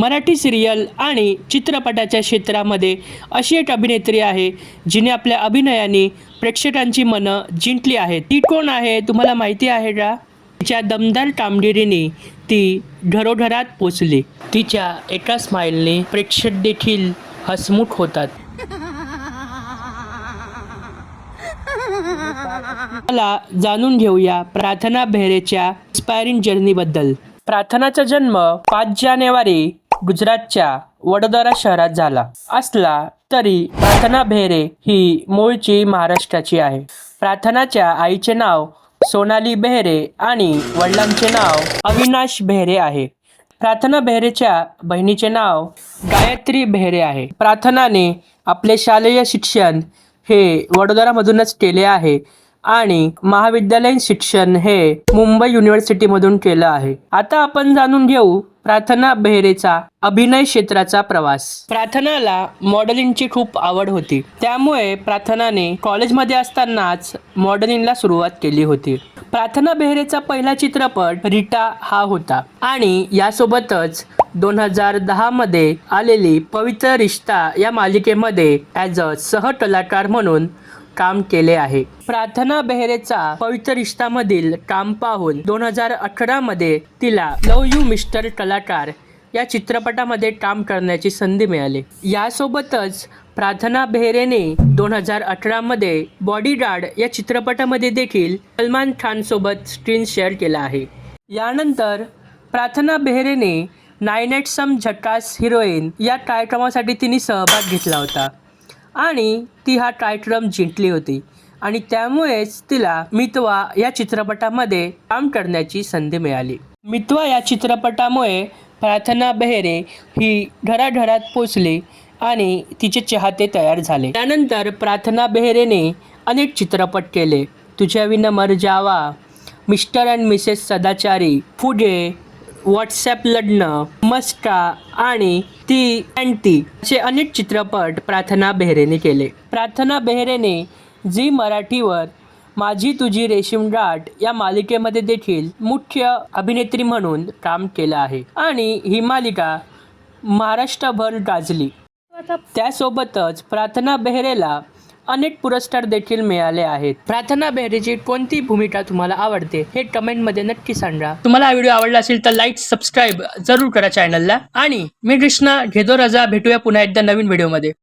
Marathi serial आणि चित्रपटाच्या क्षेत्रामध्ये अशी एक अभिनेत्री आहे जिने आपल्या अभिनयाने प्रेक्षकांची मनं जिंकली आहेत. ती कोण आहे तुम्हाला माहिती आहे का? तिच्या दमदार कामगिरीने ती घरोघरात पोचली. तिच्या एका स्माईलने प्रेक्षक देखील हसमुख होतात. मला जाणून घेऊया प्रार्थना बेहरेच्या इन्स्पायरिंग जर्नीबद्दल प्रार्थनाचा जन्म पाच जानेवारी गुजरातच्या वडोदरा शहरात झाला. असला तरी प्रार्थना बेहरे ही मूळची महाराष्ट्राची आहे. प्रार्थनाच्या आईचे नाव सोनाली बेहरे आणि वडिलांचे नाव अविनाश बेहरे आहे. प्रार्थना बेहरेच्या बहिणीचे नाव गायत्री बेहरे आहे. प्रार्थनाने आपले शालेय शिक्षण हे वडोदरामधूनच केले आहे. आणि महाविद्यालयीन शिक्षण हे मुंबई युनिव्हर्सिटीमधून केलं आहे. आता आपण जाणून घेऊ प्रार्थना बेहरेचा अभिनय क्षेत्राचा प्रवास. प्रार्थनाला मॉडेलिंगची खूप आवड होती. त्यामुळे प्रार्थनाने कॉलेजमध्ये असतानाच मॉडेलिंगला सुरुवात केली होती. प्रार्थना बेहरेचा पहिला चित्रपट रिटा हा होता. आणि यासोबतच दोन हजार दहामध्ये आलेली पवित्र रिश्ता या मालिकेमध्ये ॲज अ सहकलाकार म्हणून काम केले आहे. प्रार्थना बेहरेचा पवित्र रिश्तामधील काम पाहून दोन हजार अठरामध्ये तिला लव यू मिस्टर कलाकार या चित्रपटामध्ये काम करण्याची संधी मिळाली. यासोबतच प्रार्थना बेहरेने दोन हजार अठरामध्ये बॉडीगार्ड या चित्रपटामध्ये देखील सलमान खानसोबत स्क्रीन शेअर केला आहे. यानंतर प्रार्थना बेहरेने नाईन एट सम झकास हिरोईन या कार्यक्रमासाठी तिने सहभाग घेतला होता. आणि ती हा कार्यक्रम जिंकली होती. आणि त्यामुळेच तिला मितवा या चित्रपटामध्ये काम करण्याची संधी मिळाली. मितवा या चित्रपटामुळे प्रार्थना बेहरे ही घराघरात पोचली आणि तिचे चाहते तयार झाले. त्यानंतर प्रार्थना बेहरेने अनेक चित्रपट केले. तुझ्या विन मर जावा. मिस्टर अँड मिसेस सदाचारी फुगे व्हॉट्सॲप लढणं मस्का आणि ती अँड ती असे अनेक चित्रपट प्रार्थना बेहरेने केले. प्रार्थना बेहरेने झी मराठीवर माझी तुझी रेशीम गाठ या मालिकेमध्ये देखील मुख्य अभिनेत्री म्हणून काम केलं आहे. आणि ही मालिका महाराष्ट्रभर गाजली. त्यासोबतच प्रार्थना बेहरेला अनेक पुरस्कार देखील मिळाले आहेत. प्रार्थना बेहरेची कोणती भूमिका तुम्हाला आवडते हे कमेंटमध्ये नक्की सांगा. तुम्हाला हा व्हिडिओ आवडला असेल तर लाईक सबस्क्राईब जरूर करा चॅनलला आणि मी कृष्णा घेदो रजा भेटूया पुन्हा एकदा नवीन व्हिडिओमध्ये